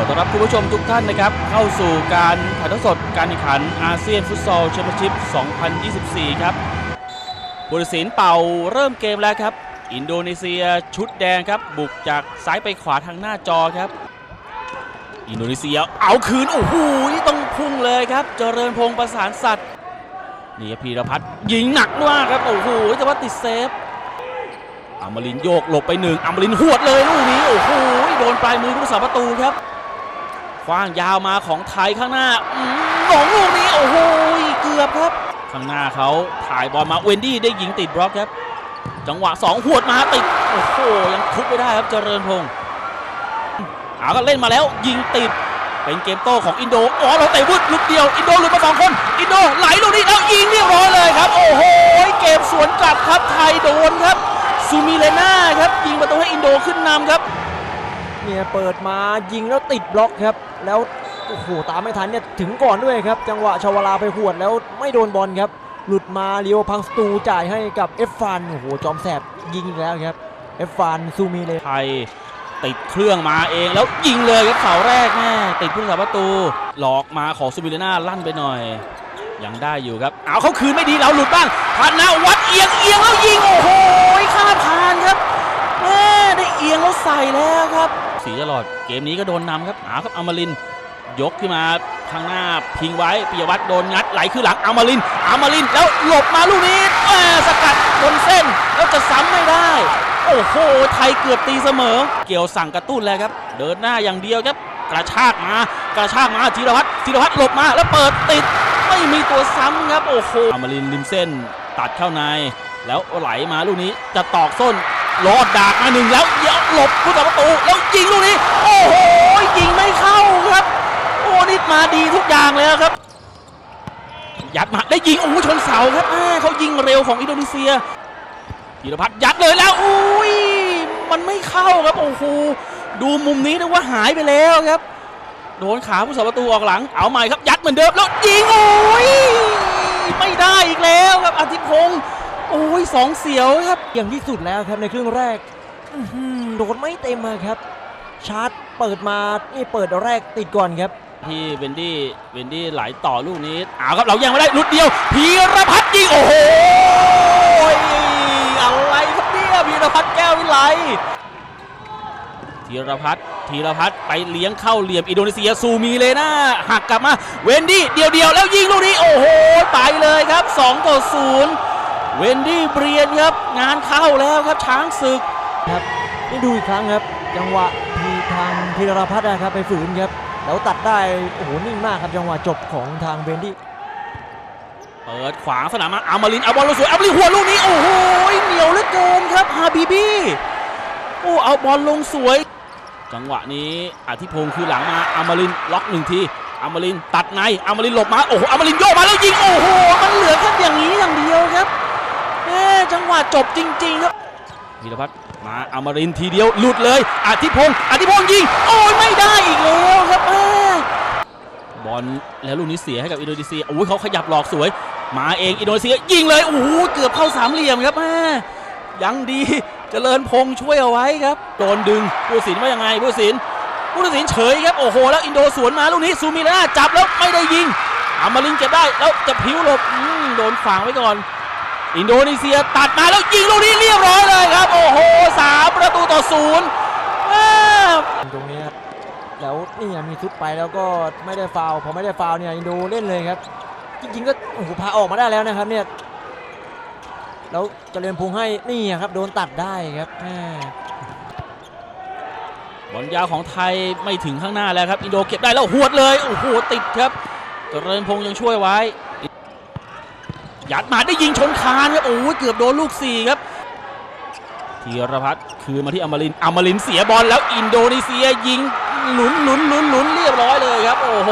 อต้อนรับคุณผู้ชมทุกท่านนะครับ เข้าสู่การถ่ายทอดสดการแข่งขันอาเซียนฟุตซอลแชมเปี้ยนชิพ 2024 ครับผู้ตัดสินเป่าเริ่มเกมแล้วครับ อินโดนีเซียชุดแดงครับ บุกจากซ้ายไปขวาทางหน้าจอครับ อินโดนีเซียเอาคืน โอ้โหต้องพุ่งเลยครับ เจริญพงศ์ประสานสัตว์นี่พีรพัฒน์ยิงหนักมากครับ โอ้โหแต่ว่าติดเซฟอัมรินโยกหลบไปหนึ่งอัมรินหวดเลยลูกนี้ โอ้โหโดนปลายมือผู้รักษาประตูครับ คว้างยาวมาของไทยข้างหน้าอืมหลงลูกนี้โอ้โหเกือบครับข้างหน้าเขาถ่ายบอลมาเวนดี้ได้ยิงติดบล็อกครับ จังหวะสองหวดมาติดโอ้โหยังทุบไม่ได้ครับเจริญพงศ์เอาก็เล่นมาแล้วยิงติดเป็นเกมโต้ของอินโดอ๋อเราเตะวุดลูกเดียวอินโดหลุดมาสองคนอินโดไหลลูกนี้แล้วยิงเรียบร้อยเลยครับ โอ้โหเกมสวนกลับครับไทยโดนครับซูมิเลน่าครับยิงประตูให้อินโดขึ้นนำครับ เนี่ยเปิดมายิงแล้วติดบล็อกครับ แล้วโอ้โหตามไม่ทันเนี่ยถึงก่อนด้วยครับ จังหวะชาวลาไปหวดแล้วไม่โดนบอลครับ หลุดมาเลียวพังสตูจ่ายให้กับเอฟฟานโอ้โหจอมแสบยิงอีกแล้วครับเอฟฟานซูมีเลยไทยติดเครื่องมาเองแล้วยิงเลยครับเสาแรกแม่ติดผู้สาประตู หลอกมาของซูมิเลน่าลั่นไปหน่อย ยังได้อยู่ครับเอาเขาคืนไม่ดีเราหลุดบ้างผ่านหน้าวัดเอียงเอียงแล้วยิงโอ้โหข้ามผ่านครับ เอียงแล้วใส่แล้วครับ สีตลอดเกมนี้ก็โดนนำครับเอาครับอมรินยกขึ้นมาข้างหน้าพิงไว้ปิยวัฒน์โดนงัดไหลขึ้นหลังอมรินอมรินแล้วหลบมาลูกนี้แม่สกัดบนเส้นแล้วจะซ้ำไม่ได้ โอ้โหไทยเกือบตีเสมอ เกี่ยวสั่งกระตุ้นแล้วครับ เดินหน้าอย่างเดียวครับกระชากมากระชากมาธีรพัฒน์ธีรพัฒน์หลบมาแล้วเปิดติดไม่มีตัวซ้ำครับโอ้โหอมรินร์ริมเส้นตัดเข้าใน แล้วไหลมาลูกนี้จะตอกส้น ลอดดากมาหนึ่งแล้วเดี๋ยวหลบผู้ต่อประตูแล้วยิงลูกนี้ โอ้โหยิงไม่เข้าครับ โอ้นี่มาดีทุกอย่างเลยครับ ยัดมาได้ยิงโอ้โหชนเสาครับเขายิงเร็วของอินโดนีเซียธีรพัฒน์ยัดเลยแล้วอุ้ยมันไม่เข้าครับโอ้โหดูมุมนี้นึกว่าหายไปแล้วครับโดนขาผู้สาประตูออกหลัง เอาใหม่ครับ ยัดเหมือนเดิมแล้วยิงโอ้ยไม่ได้อีกแล้วครับอาทิพงศ์ โอ้ยสองเสียวครับอย่างที่สุดแล้วครับในครึ่งแรกอื้อหือโดนไม่เต็มอะครับ ชาร์จเปิดมานี่เปิดแรกติดก่อนครับที่เวนดี้เวนดี้ไหลต่อลูกนี้เอาครับเรายังไม่ได้ลุดเดียวพีรพัฒน์ยิงโอ้โหอะไรครับเนี่ยพีรพัฒน์แก้ววิไลธีรพัฒน์ธีรพัฒน์ไปเลี้ยงเข้าเหลี่ยมอินโดนีเซียซูมีเลยนะหักกลับมาเวนดี้เดียวเดียวๆแล้วยิงลูกนี้โอ้โหไปเลยครับ2ต่อ0 เวนดี้เบรียนครับงานเข้าแล้วครับช้างศึกครับนี่ดูอีกครั้งครับ จังหวะที่ทางธีรพัฒน์นะครับไปฝืนครับแล้วตัดได้โอ้โหนิ่งมากครับจังหวะจบของทางเบนดี้เปิดขวางสนามมาอามารินเอาบอลลงสวยอามารินหัวลูกนี้โอ้โหเหนียวเหลือเกินครับฮาบิบี้โอ้เอาบอลลงสวย จังหวะนี้อธิพงศ์คือหลังมาอามารินล็อกหนึ่งทีอามารินตัดในอามารินหลบมาโอ้โหอามารินโยกมาแล้วยิงโอ้โหมันเหลือแค่อย่างนี้อย่างเดียวครับแม่ จังหวะจบจริงๆครับพีรพัฒน์มาอามารินทีเดียวหลุดเลยอธิพงศ์อธิพงศ์ยิงโอ้ยไม่ได้อีกแล้วครับบอลแล้วลูกนี้เสียให้กับอินโดนีเซียโอ้ยเขาขยับหลอกสวย มาเองอินโดนีเซียยิงเลยโอ้โหเกือบเข้าสามเหลี่ยมครับแม่ยังดีเจริญพงษ์ช่วยเอาไว้ครับโดนดึงผู้ตัดสินว่ายังไงผู้ตัดสินผู้ตัดสินเฉยครับโอ้โห แล้วอินโดสวนมาลูกนี้ซูมิเล่าจับแล้วไม่ได้ยิงอามารินเก็บได้แล้วจะพิ้วหลบโดนขวางไว้ก่อน อินโดนีเซียตัดมาแล้วยิงลูกนี้เรียบร้อยเลยครับ โอ้โหสามประตูต่อศูนย์แม่ตรงนี้ครับแล้วนี่มีทุบไปแล้วก็ไม่ได้ฟาวล์พอไม่ได้ฟาวล์เนี่ยอินโดเล่นเลยครับ จริงๆก็โอ้โหพาออกมาได้แล้วนะครับเนี่ยแล้วเจริญพงษ์ให้นี่ครับโดนตัดได้ครับแม่บอลยาวของไทยไม่ถึงข้างหน้าแล้วครับอินโดเก็บได้แล้วหวดเลยโอ้โหติดครับเจริญพงษ์ยังช่วยไว้ ยัดมาได้ยิงชนคานครับโอ้โหเกือบโดนลูกสี่ครับธีรพัฒน์คืนมาที่อมรินอมรินเสียบอลแล้วอินโดนีเซียยิงหลุนหลุนหลุนหลุนเรียบร้อยเลยครับ โอ้โห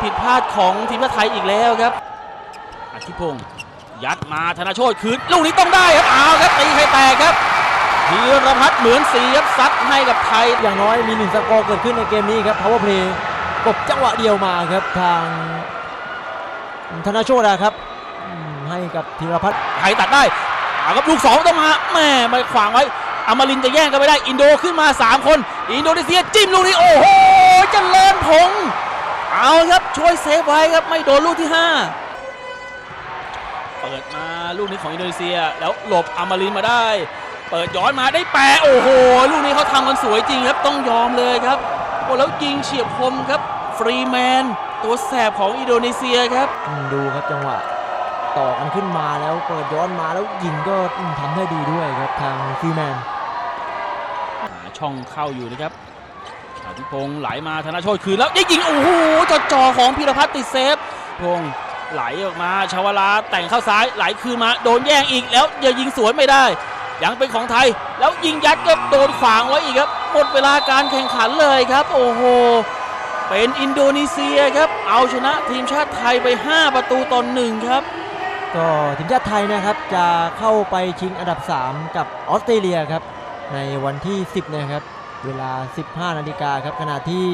ผิดพลาดของทีมชาติไทยอีกแล้วครับอาทิพงศ์ยัดมาธนาโชตคืนลูกนี้ต้องได้ครับเอาครับตีใครแตกครับธีรพัฒน์เหมือนสีครับซัดให้กับไทยอย่างน้อยมีหนึ่งสกอร์เกิดขึ้นในเกมนี้ครับ power play กบจังหวะเดียวมาครับทาง ธนาโชตนะครับ ให้กับธีรพัฒน์ไทยตัดได้อาครับลูกสองต้องมาแม่ไปขวางไว้ออมรินจะแย่งกันไม่ได้ อินโดขึ้นมา 3 คน อินโดนีเซียจิ้มลูกนี้โอ้โหเจริญพงษ์เอาครับช่วยเซฟไว้ครับไม่โดนลูกที่ 5 เปิดมาลูกนี้ของอินโดนีเซีย แล้วหลบอมรินมาได้ เปิดย้อนมาได้แปะโอ้โห ลูกนี้เขาทำกันสวยจริงครับต้องยอมเลยครับโอ้แล้วยิงเฉียบคมครับฟรีแมน ตัวแสบของอินโดนีเซียครับอืมดูครับจังหวะต่อกันขึ้นมาแล้วเปิดย้อนมาแล้วยิงก็อืมทำได้ดีด้วยครับทางฟิลแมนหาช่องเข้าอยู่นะครับชาติพงศ์ไหลมาธนโชตคืนแล้วได้ยิงโอ้โหจอจอของพิรพัฒน์ติดเซฟพงศ์ไหลออกมาชาวลาแต่งเข้าซ้ายไหลคืนมาโดนแย่งอีกแล้วอย่ายิงสวนไม่ได้ ยังเป็นของไทย แล้วยิงยัดก็โดนขวางไว้อีกครับ หมดเวลาการแข่งขันเลยครับ โอ้โห เป็นอินโดนีเซียครับ เอาชนะทีมชาติไทยไป 5 ประตูต่อหนึ่งครับ ก็ทีมชาติไทยนะครับจะเข้าไปชิงอันดับ 3 กับออสเตรเลียครับ ในวันที่ 10 นะครับ เวลา 15 นาฬิกาครับขณะที่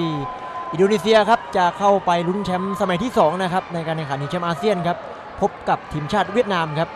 อินโดนีเซียครับจะเข้าไปลุ้นแชมป์สมัยที่ 2 นะครับ ในการแข่งขันชิงแชมป์อาเซียนครับ พบกับทีมชาติเวียดนามครับ